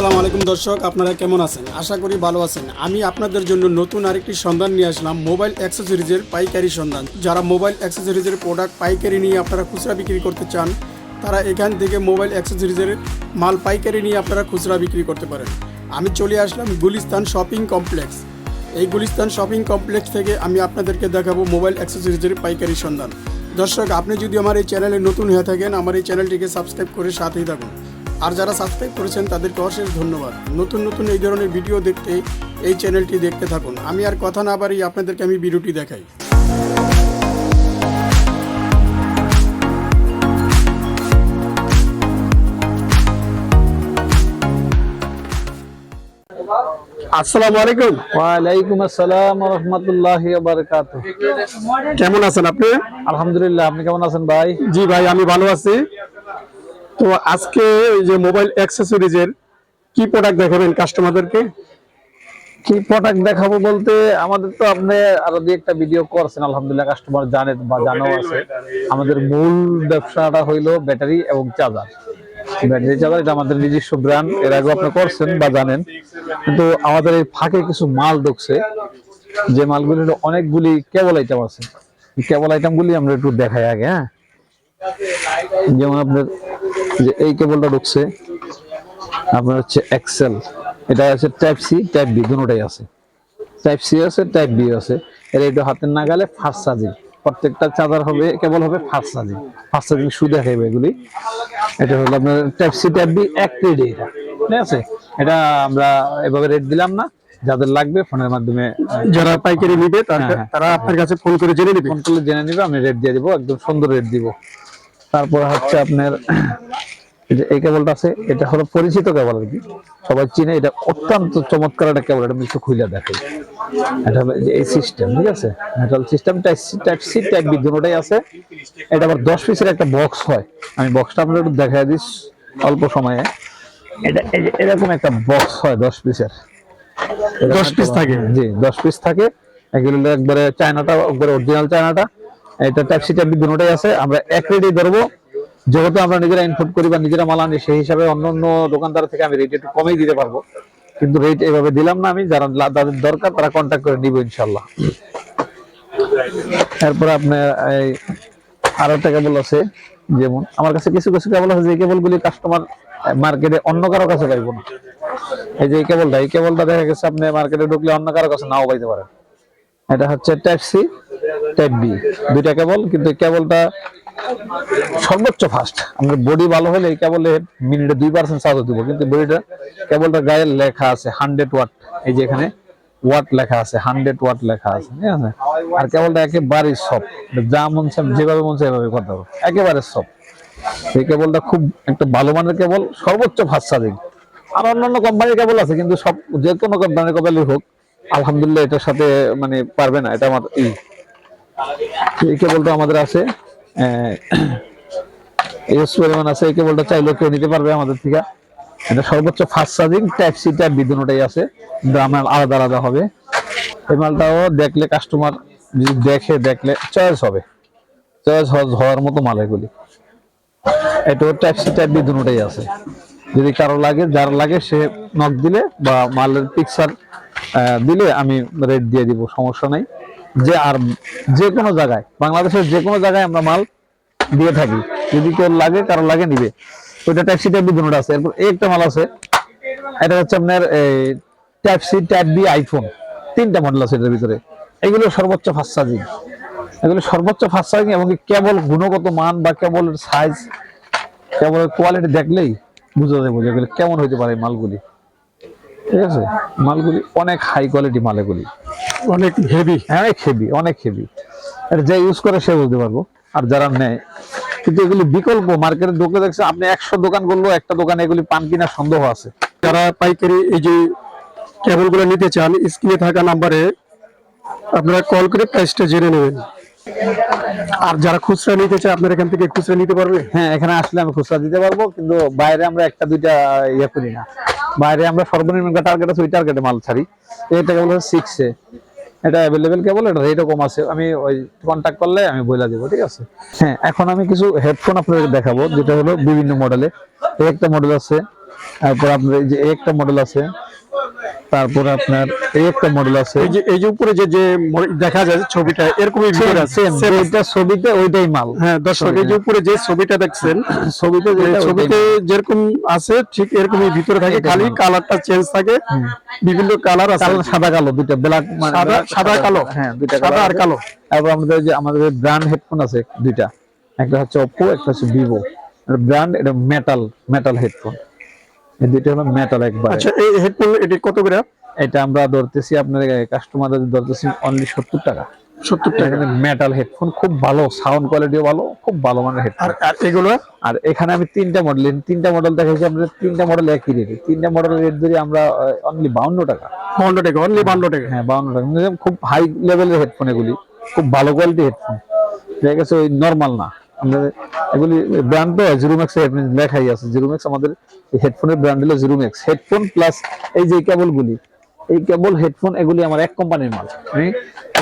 আসসালামু আলাইকুম দর্শক, আপনারা কেমন আছেন? আশা করি ভালো আছেন। আমি আপনাদের জন্য নতুন আরেকটি সন্ধান নিয়ে আসলাম, মোবাইল অ্যাক্সেসরিজের পাইকারি সন্ধান। যারা মোবাইল অ্যাক্সেসরিজের প্রোডাক্ট পাইকারি নিয়ে আপনারা খুচরা বিক্রি করতে চান, তারা এখান থেকে মোবাইল অ্যাক্সেসরিজের মাল পাইকারি নিয়ে আপনারা খুচরা বিক্রি করতে পারেন। আমি চলে আসলাম গুলিস্তান শপিং কমপ্লেক্স। এই গুলিস্তান শপিং কমপ্লেক্স থেকে আমি আপনাদেরকে দেখাবো মোবাইল অ্যাক্সেসরিজের পাইকারি সন্ধান। দর্শক, আপনি যদি আমার এই চ্যানেলে নতুন হয়ে থাকেন, আমার এই চ্যানেলটিকে সাবস্ক্রাইব করে সাথেই থাকুন। আর যারা সাবস্ক্রাইব করেছেন তাদেরকে অশেষ ধন্যবাদ। নতুন নতুন এই ধরনের ভিডিও দেখতে এই চ্যানেলটি দেখতে থাকুন। আমি আর কথা না বাড়ি আপনাদেরকে আমি ভিডিওটি দেখাই। আসসালামু আলাইকুম। ওয়ালাইকুম আসসালাম রহমতুল্লাহ বারকাত কেমন আছেন আপনি? আলহামদুলিল্লাহ আপনি কেমন আছেন ভাই? জি ভাই আমি ভালো আছি। তো আজকে এই যে মোবাইল অ্যাক্সেসরিজের কি প্রোডাক্ট দেখাবেন কাস্টমারদেরকে কি প্রোডাক্ট দেখাবো বলতে আমাদের তো আপনি আরও দুই একটা ভিডিও করছেন আলহামদুলিল্লাহ কাস্টমার জানে বা জানাও আছে। আমাদের মূল ব্যবসাটা হইল ব্যাটারি এবং চার্জার ব্যাটারি চার্জার এটা আমাদের নিজস্ব ব্র্যান্ড এর আগে আপনি করছেন বা জানেন। কিন্তু আমাদের এই ফাঁকে কিছু মাল ঢুকছে যে মালগুলি অনেকগুলি কেবল আইটেম আছে। কেবল আইটেম গুলি আমরা একটু দেখাই আগে হ্যাঁ? যেমন আপনার যে এই কেবলটা ঢুকছে আপনার হচ্ছে এক্সেল এটা আছে টাইপ সি টাইপ বি দুটোটাই আছে। টাইপ সি আছে টাইপ বি আছে। এর একটু হাতের নাগালে ফার্স্ট চার্জিং প্রত্যেকটা চার্জার হবে কেবল হবে ফার্স্ট চার্জিং ফার্স্ট চার্জিং শুধু দেখাইবে এগুলি। এটা হলো আপনার টাইপ সি টাইপ বি এক রেডি এটা। ঠিক আছে? এটা আমরা এভাবে রেট দিলাম না। যাদের লাগবে ফোনের মাধ্যমে যারা পাইকারি নিবে তার- হ্যাঁ, হ্যাঁ। তারা আপনার কাছে ফোন করে জেনে নিবে। ফোন করলে জেনে নিবে আমি রেট দিয়ে দিব একদম সুন্দর রেট দিব। তারপর হচ্ছে আপনার যে এই কেবলটা আছে এটা হলো পরিচিত কেবল আর কি। সবাই চিনে এটা অত্যন্ত চমৎকার একটা কেবল এটা একটু খুলে দেখাই এটা এই সিস্টেম ঠিক আছে? Metal system type C type C type B দুটোটাই আছে। এটা আবার দশ পিসের একটা বক্স হয়। আমি বক্সটা আপনার একটু দেখাই দিস অল্প সময়ে। এটা এরকম একটা বক্স হয় দশ পিসের দশ পিস থাকে? জি দশ পিস থাকে। এগুলো একবারে চায়নাটা একবারে অরিজিনাল চায়নাটা। এটা ট্যাক্সি ট্যাবি দুটোটাই আছে। আমরা এক রেডি ধরবো। যেহেতু আমরা নিজেরা ইনপুট করি বা নিজেরা মাল আনি, সেই হিসাবে অন্য অন্য দোকানদার থেকে আমি রেট একটু কমেই দিতে পারব। কিন্তু রেট এভাবে দিলাম না আমি, যারা যাদের দরকার তারা কন্ট্যাক্ট করে নিব ইনশাল্লাহ এরপর আপনার এই আরও একটা কেবল আছে, যেমন আমার কাছে কিছু কিছু কেবল আছে, যে কেবলগুলি কাস্টমার মার্কেটে অন্য কারও কাছে পাইবো না। এই যে কেবলটা এই কেবলটা দেখা গেছে আপনি মার্কেটে ঢুকলে অন্য কারও কাছে নাও পাইতে পারেন এটা হচ্ছে টাইপ সি বি দুইটা কেবল কিন্তু কেবলটা সর্বোচ্চ ফাস্ট আমাদের বডি ভালো হলে কেবল মিনিটে দুই পার্সেন্ট চার্জ দিব, কিন্তু বডিটা কেবলটা গায়ে লেখা আছে হান্ড্রেড ওয়াট এই যে এখানে ওয়াট লেখা আছে হান্ড্রেড ওয়াট লেখা আছে, ঠিক আছে? আর কেবলটা একেবারে সব যা মন যেভাবে মন এভাবে করতে হবে। একেবারে সব এই কেবলটা খুব একটা ভালো মানের কেবল সর্বোচ্চ ফাস্ট চার্জিং আর অন্যান্য কোম্পানির কেবল আছে, কিন্তু সব যে কোনো কোম্পানির কেবলই হোক, আলহামদুলিল্লাহ এটার সাথে মানে পারবে না, এটা আমার এই। কেবলটা আমাদের আছে ইউজ পরিমাণ আছে, এই কেবলটা চাইলেও কেউ নিতে পারবে আমাদের থেকে। এটা সর্বোচ্চ fast charging type C type B দুটোটাই আছে দাম আলাদা আলাদা হবে। এই মালটাও দেখলে কাস্টমার যদি দেখে, দেখলে চয়েস হবে। চয়েস হওয়ার মতো মাল এগুলি। এটাও টাইপ সি টাইপ বি দুটোটাই আছে। যদি কারও লাগে, যার লাগে সে নক দিলে বা মালের পিকচার দিলে আমি রেট দিয়ে দিব, সমস্যা নাই। যে আর যে কোনো জায়গায়, বাংলাদেশের যে কোনো জায়গায় আমরা মাল দিয়ে থাকি। যদি কেউ লাগে, কারও লাগে নিবে। ওইটা ট্যাক্সি টাইপ বি দুটোটা আছে। এরপর এই একটা মাল আছে। এটা হচ্ছে আপনার ট্যাপ সি বি আইফোন তিনটা মডেল আছে এটার ভিতরে। এগুলো সর্বোচ্চ ফাস্ট চার্জিং এগুলো সর্বোচ্চ ফাস্ট চার্জিং এবং কেবল গুণগত মান বা কেবলের সাইজ কেবলের কোয়ালিটি দেখলেই বুঝা যাবে এগুলো কেমন হইতে পারে মালগুলি। ঠিক আছে? মালগুলি অনেক হাই কোয়ালিটি মাল এগুলি। অনেক হেভি অনেক হেভি অনেক হেভি এটা যে ইউজ করে সে বুঝতে পারব আর যারা নেয়। কিন্তু এগুলি বিকল্প মার্কেটে ঢুকে দেখছে আপনি একশো দোকান করলেও একটা দোকানে এগুলি পান কিনা সন্দেহ আছে। যারা পাইকারি এই যে কেবলগুলো নিতে চান স্ক্রিনে থাকা নাম্বারে আপনারা কল করে প্রাইসটা জেনে নেবেন। আর যারা খুচরা নিতে চায় আপনারা এখান থেকে খুচরা নিতে পারবে? হ্যাঁ এখানে আসলে আমি খুচরা দিতে পারব কিন্তু বাইরে আমরা একটা দুইটা ইয়ে করি না। বাইরে আমরা সর্বনিম্ন টার্গেট আছে ওই টার্গেটে মাল ছাড়ি। এটা হচ্ছে সিক্সে এটা অ্যাভেলেবেল কেবল এটা রেটও কম আছে। আমি ওই কন্ট্যাক্ট করলে আমি বইলা দেবো, ঠিক আছে? হ্যাঁ এখন আমি কিছু হেডফোন আপনাদের দেখাবো, যেটা হলো বিভিন্ন মডেলে একটা মডেল আছে, তারপর আপনার যে একটা মডেল আছে তারপর আপনার এই একটা মডেল আছে। এই যে এই যে উপরে যে যে দেখা যায় ছবিটা এরকমই ভিতরে আছে। Same ছবিতে ওইটাই মাল। হ্যাঁ দর্শক এই যে উপরে যে ছবিটা দেখছেন ছবিতে যেটা ছবিতে যেরকম আছে ঠিক এরকমই ভিতরে থাকে। খালি কালারটা চেঞ্জ থাকে। বিভিন্ন কালার আছে। সাদা কালো দুইটা ব্ল্যাক সাদা সাদা কালো। হ্যাঁ দুইটা সাদা আর কালো। তারপর আমাদের যে আমাদের ব্র্যান্ড হেডফোন আছে দুইটা। একটা হচ্ছে Oppo একটা হচ্ছে Vivo ব্র্যান্ড এটা মেটাল মেটাল হেডফোন এই দুইটা হলো মেটাল একবার। আচ্ছা এই হেডফোন এটি কত করে? এটা আমরা ধরতেছি আপনার কাস্টমারদের ধরতেছি অনলি সত্তর টাকা। সত্তর টাকা। মেটাল হেডফোন খুব ভালো সাউন্ড কোয়ালিটিও ভালো খুব ভালো মানের হেডফোন আর এগুলো? আর এখানে আমি তিনটা মডেল তিনটা মডেল দেখাইছি আপনাদের তিনটা মডেল একই রেট তিনটা মডেল রেট ধরে আমরা অনলি বাউন্ন টাকা। বাউন্ন টাকা অনলি বাউন্ন টাকা। হ্যাঁ বাউন্ন টাকা। খুব হাই লেভেলের হেডফোন এগুলি খুব ভালো কোয়ালিটি হেডফোন ঠিক আছে ওই নর্মাল না। আমাদের এগুলি ব্র্যান্ড তো জিরোম্যাক্স লেখাই আছে। জিরোম্যাক্স আমাদের হেডফোনের ব্র্যান্ড হলো জিরোম্যাক্স হেডফোন প্লাস এই যে কেবল গুলি এই কেবল হেডফোন এগুলি আমার এক কোম্পানির মাল।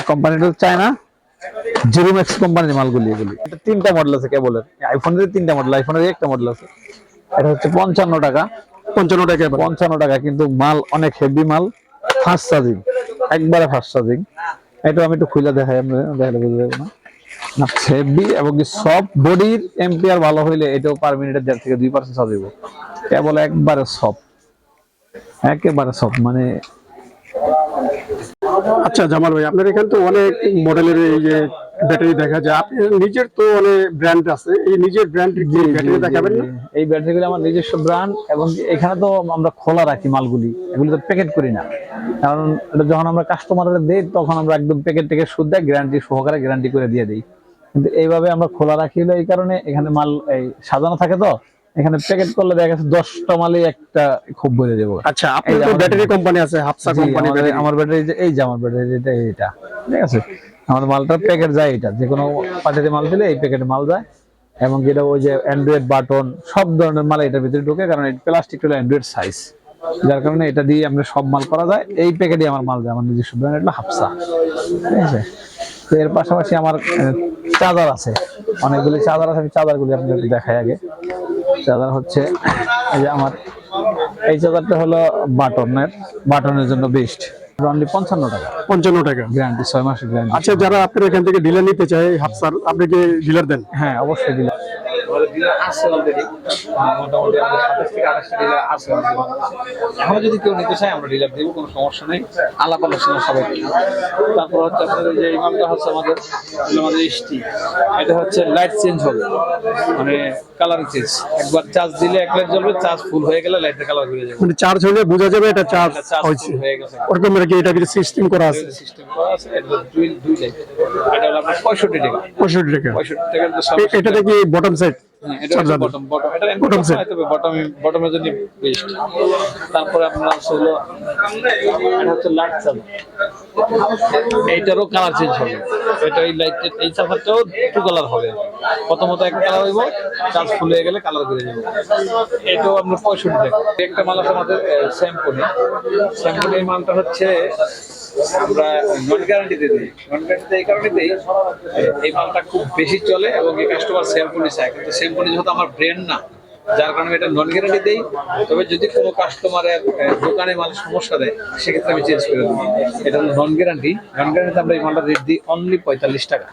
কোম্পানিটা চায়না জিরোম্যাক্স কোম্পানির মালগুলি এগুলি। এটা তিনটা মডেল আছে কেবলের। আইফোনের তিনটা মডেল আইফোনের একটা মডেল আছে। এটা হচ্ছে পঞ্চান্ন টাকা। পঞ্চান্ন টাকা পঞ্চান্ন টাকা কিন্তু মাল অনেক হেভি মাল। ফাস্ট চার্জিং একবারে ফাস্ট চার্জিং এটা আমি একটু খুলে দেখাই আমরা দেখালে বুঝতে না না। হেভি এবং কি সব বডির এম্পিয়ার ভালো হইলে এটাও পার মিনিটে দেড় থেকে দুই পার্সেন্ট দিব। কেবল একবারে সব একেবারে সব মানে আচ্ছা জামাল ভাই আপনার এখানে তো অনেক মডেলের এই যে ব্যাটারি দেখা যায়। আপনি নিজের তো অনেক ব্র্যান্ড আছে। এই নিজের ব্র্যান্ডের যে ব্যাটারি দেখাবেন এই ব্যাটারিগুলো আমার নিজস্ব ব্র্যান্ড এবং এখানে তো আমরা খোলা রাখি মালগুলি। এগুলি তো প্যাকেট করি না। কারণ যখন আমরা কাস্টমারদের দেই তখন আমরা একদম প্যাকেট থেকে শুদ্ধ গ্যারান্টি সহকারে গ্যারান্টি করে দিয়ে দিই। কিন্তু এইভাবে আমরা খোলা রাখি হলো এই কারণে এখানে মাল এই সাজানো থাকে তো এখানে প্যাকেট করলে দেখা গেছে দশটা মালই একটা খুব বলে দেবো আচ্ছা আপনার ব্যাটারি কোম্পানি আছে হাফসা কোম্পানি আমার ব্যাটারি এই যে আমার ব্যাটারি যেটা এইটা। ঠিক আছে? আমাদের মালটার প্যাকেট যায় এটা। যে কোনো পার্টিতে মাল দিলে এই প্যাকেটে মাল যায়। এবং যেটা ওই যে অ্যান্ড্রয়েড বাটন সব ধরনের মাল এটার ভিতরে ঢোকে কারণ প্লাস্টিক হলো অ্যান্ড্রয়েড সাইজ যার কারণে এটা দিয়ে আমরা সব মাল করা যায়। এই প্যাকেটে আমার মাল যায় আমার নিজস্ব ব্র্যান্ড হলো হাফসা। ঠিক আছে? তো এর পাশাপাশি আমার চার্জার আছে। অনেকগুলি চার্জার আছে আমি চার্জারগুলি আপনাদের দেখাই আগে। চার্জার হচ্ছে এই যে আমার এই চার্জারটা হলো বাটনের বাটনের জন্য বেস্ট। অনলি পঞ্চান্ন টাকা। পঞ্চান্ন টাকা। গ্যারান্টি ছয় মাসের গ্যারান্টি আচ্ছা যারা আপনার এখান থেকে ডিলার নিতে চায় হাফসার আপনি কি ডিলার দেন? হ্যাঁ অবশ্যই এখনও যদি কেউ নিতে চায় আমরা ডিলার দিব কোনো সমস্যা নেই। আলাপ আলোচনা সবাই তারপর হচ্ছে আপনাদের যে ইমামটা হচ্ছে আমাদের আমাদের এসটি এটা হচ্ছে লাইট চেঞ্জ হবে। মানে কালার চেঞ্জ একবার চার্জ দিলে এক লাইট জ্বলবে চার্জ ফুল হয়ে গেলে লাইটের কালার ঘুরে যাবে। মানে চার্জ হলে বোঝা যাবে এটা চার্জ হয়েছে। হয়ে ওরকম আর কি এটা কিছু সিস্টেম করা আছে? সিস্টেম করা আছে এটা দুই দুই লাইট এটা হলো আপনার পঁয়ষট্টি টাকা। পঁয়ষট্টি টাকা। পঁয়ষট্টি টাকার যে সব এটাতে কি বটম সাইড তারপরে আপনার হলো হচ্ছে এইটারও কালার চেঞ্জ হবে। এটা এই লাইট এই টু কালার হবে। প্রথমত এক কালার হইব চার্জ ফুল হয়ে গেলে কালার করে যাবে। এটাও আপনার পঁয়ষট্টি টাকা একটা মাল আছে আমাদের শ্যাম্পুনি শ্যাম্পুনির মালটা হচ্ছে আমরা নন গ্যারান্টিতে দিই। নন গ্যারান্টিতে এই কারণে দিই এই মালটা খুব বেশি চলে এবং এই কাস্টমার শ্যাম্পুনি চায়। কিন্তু শ্যাম্পুনি যেহেতু আমার ব্র্যান্ড না যার কারণে এটা নন গ্যারান্টি দেই। তবে যদি কোনো কাস্টমারের দোকানে মাল সমস্যা দেয় সেক্ষেত্রে আমি চেঞ্জ করে দিই এটা নন গ্যারান্টি নন গ্যারান্টিতে আমরা এই মালটা রেট দিই অনলি পঁয়তাল্লিশ টাকা।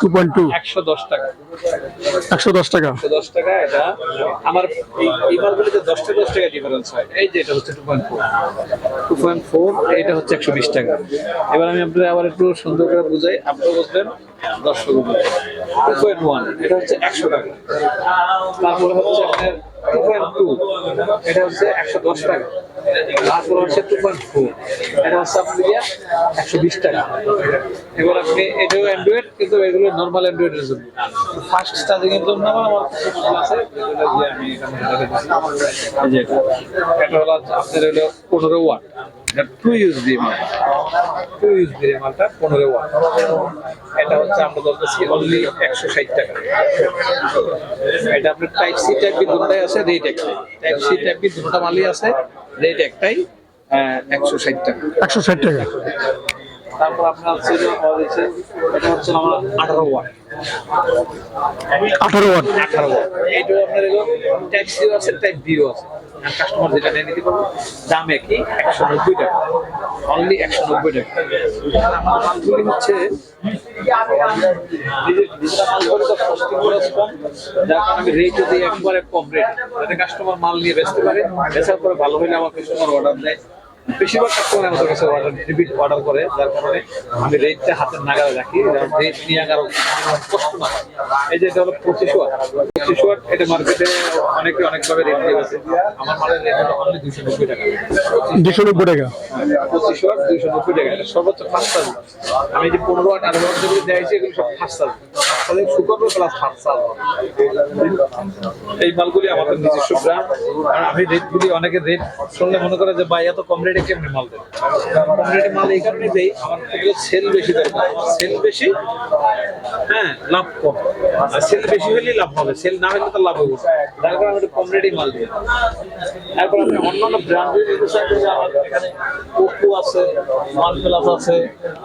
টু পয়েন্ট টু একশো দশ টাকা। একশো দশ টাকা। একশো দশ টাকা এটা। আমার এই মালগুলিতে দশটা দশ টাকা ডিফারেন্স হয়। এই যে এটা হচ্ছে two point four two point four এটা হচ্ছে একশো বিশ টাকা। এবার আমি আপনাদের আবার একটু সুন্দর করে বুঝাই। আপনিও বুঝলেন দর্শক টু ওয়ান এটা হচ্ছে একশো টাকা। হচ্ছে আপনার টু টু এটা হচ্ছে একশো দশ টাকা। হচ্ছে টু পয়েন্ট ফোর এটা হচ্ছে আপনি গিয়া একশো বিশ টাকা। এবার আপনি এটাও অ্যান্ড্রয়েড কিন্তু এগুলো নর্মাল অ্যান্ড্রয়েডের জন্য। ফাস্ট চার্জিং এর জন্য আমার আছে এটা হলো আপনার হলো পনেরো ওয়াট এটা টু ইউএসবি মাল টু ইউএসবি মালটা। পনেরো ওয়াট। এটা হচ্ছে আমরা ধরতেছি অনলি একশো ষাট টাকা। এটা আপনার টাইপ সি টাইপ বি দুটাই আছে রেট একটাই। টাইপ সি টাইপ বি দুটো মালই আছে রেট একটাই একশো ষাট টাকা। একশো ষাট টাকা। তারপর আপনার হচ্ছে এটা হচ্ছে আমার আঠারো ওয়াট। আঠারো ওয়াট। আঠারো ওয়াট। এইটাও আপনার এলো টাইপ সিও আছে টাইপ বিও আছে। কাস্টমার যেটা নিয়ে নিতে পারব দাম একই একশো নব্বই টাকা। অনলি একশো নব্বই টাকা। আমার মালগুলি হচ্ছে যার কারণে আমি একবারে কম রেট যাতে কাস্টমার মাল নিয়ে বেচতে পারে বেচার পরে ভালো হলে আমার কাস্টমার অর্ডার দেয়। বেশিরভাগ কাস্টমার আমাদের কাছে অর্ডার রিপিট অর্ডার করে যার কারণে আমি রেটটা হাতের নাগালে রাখি। রেট নিয়ে কষ্ট না এই যে এটা হলো পঁচিশ ওয়াট পঁচিশ ওয়াট এটা মার্কেটে অনেকে অনেকভাবে রেট দিয়ে আছে আমার মালের রেট হলো অনলি দুশো নব্বই টাকা। দুশো নব্বই টাকা? পঁচিশ ওয়াট দুইশো নব্বই টাকা। এটা সর্বোচ্চ ফার্স্ট আমি যে পনেরো ওয়াট আঠারো ওয়াট যেগুলো এগুলো সব ফার্স্ট চার্জ তাহলে প্লাস ফার্স্ট এই মালগুলি আমাদের নিজস্ব ব্র্যান্ড আর আমি রেটগুলি অনেকে রেট শুনলে মনে করে যে, ভাই, এত কম রেটে কেমনি মাল দেয় কম রেটে মাল এই কারণে দেই, আমার সেল বেশি দরকার সেল বেশি হ্যাঁ লাভ কম। আর সেল বেশি হলেই লাভ হবে। সেল না হলে তো লাভ হবে। যার কারণে আমি একটু কম রেটেই মাল দিই। তারপর আপনি অন্যান্য ব্র্যান্ডের নিতে আছে ওয়ানপ্লাস আছে,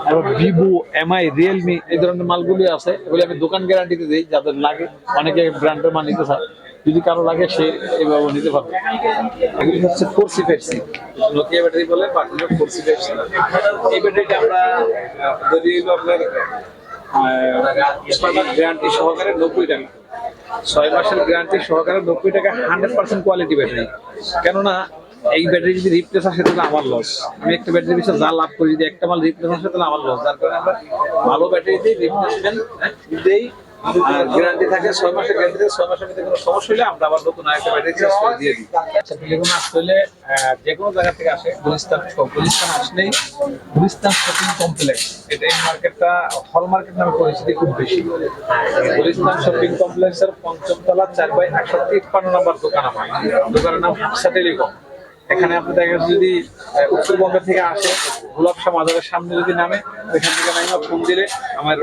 তারপর ভিভো এমআই রিয়েলমি এই ধরনের মালগুলি আছে। এগুলি আমি দোকান গ্যারান্টিতে দিই, যাদের লাগে, অনেকে ব্র্যান্ডের মাল নিতে চায়। যদি কারও লাগে, সে এভাবে নিতে পারবে। এগুলি হচ্ছে four C five C Nokia battery বলে, বাকি ফোর সি ফাইভ সি এই ব্যাটারিটা আমরা যদি আপনার গ্যারান্টি সহকারে নব্বই টাকা। ছয় মাসের গ্যারান্টি সহকারে নব্বই টাকা হান্ড্রেড পার্সেন্ট কোয়ালিটি ব্যাটারি কেননা এই ব্যাটারি যদি রিপ্লেস আসে তাহলে আমার লস আমি একটা ব্যাটারি পিছনে যা লাভ করি, যদি একটা মাল রিপ্লেস আসে তাহলে আমার লস যার কারণে আমরা ভালো ব্যাটারি দিই রিপ্লেসমেন্ট দিই গ্যারান্টি থাকে ছয় মাসের ছয় মাসের কোনো সমস্যা হলে আমরা আবার নতুন আরেকটা ব্যাটারি চেঞ্জ করে দিয়ে দিই। আচ্ছা যে কোনো জায়গা থেকে আসে, গুলিস্তান গুলিস্তান আসলেই গুলিস্তান শপিং কমপ্লেক্স এটা এই মার্কেটটা হল মার্কেট নামে খুব বেশি। গুলিস্তান শপিং কমপ্লেক্সের পঞ্চম তলা চার বাই একশো তিপ্পান্ন নম্বর দোকান আমার। দোকানের নাম টেলিকম এখানে আপনি দেখা যদি উত্তরবঙ্গ থেকে আসে গোলাপশা মাজারের সামনে যদি নামে, ওইখান থেকে নামে ফোন দিলে আমার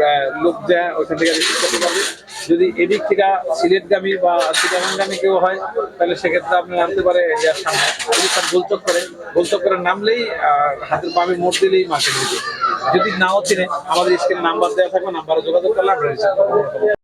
লোক যায়, ওইখান থেকে রিসিভ করতে পারবে যদি এদিক থেকে সিলেটগামী বা চিটাগাঙ্গামী কেউ হয়, তাহলে সেক্ষেত্রে আপনি নামতে পারে এরিয়ার সামনে। গুলিস্তান গোলচক করে গোলচক করে নামলেই হাতের পামে মোড় দিলেই দিবে যদি নাও চিনে, আমাদের স্ক্রিনে নাম্বার দেওয়া থাকবে, নাম্বারে যোগাযোগ করলে করব।